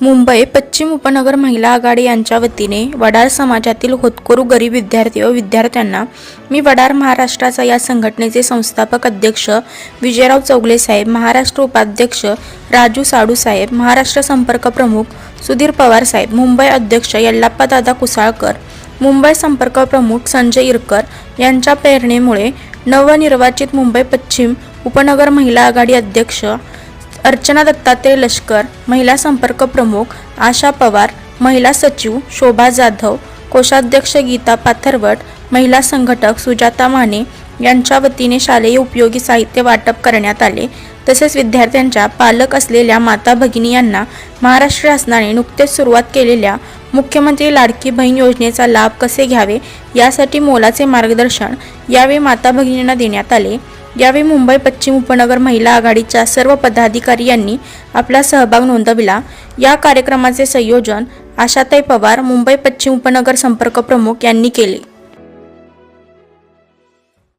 मुंबई पश्चिम उपनगर महिला आघाडी यांच्या वतीने वडार समाजातील होतकरू गरीब विद्यार्थी व विद्यार्थ्यांना मी वडार महाराष्ट्राचा या संघटनेचे संस्थापक अध्यक्ष विजयराव चौगले साहेब महाराष्ट्र उपाध्यक्ष राजू साडू साहेब महाराष्ट्र संपर्क प्रमुख सुधीर पवार साहेब मुंबई अध्यक्ष यल्लाप्पा दादा कुसाळकर मुंबई संपर्क प्रमुख संजय इरकर यांच्या प्रेरणेमुळे नवनिर्वाचित मुंबई पश्चिम उपनगर महिला आघाडी अध्यक्ष अर्चना दत्तात्रय लष्कर महिला संपर्क प्रमुख आशा पवार महिला सचिव शोभा जाधव कोषाध्यक्ष गीता पाथरवट महिला संघटक सुजाता माने यांच्या वतीने शालेय उपयोगी साहित्य वाटप करण्यात आले. तसेच विद्यार्थ्यांच्या पालक असलेल्या माता भगिनी यांना महाराष्ट्र शासनाने नुकतेच सुरुवात केलेल्या मुख्यमंत्री लाडकी बहीण योजनेचा लाभ कसे घ्यावे यासाठी मोलाचे मार्गदर्शन यावेळी माता भगिनींना देण्यात आले. यावेळी मुंबई पश्चिम उपनगर महिला आघाडीच्या सर्व पदाधिकारी यांनी आपला सहभाग नोंदविला. या कार्यक्रमाचे संयोजन आशाताई पवार मुंबई पश्चिम उपनगर संपर्क प्रमुख यांनी केले.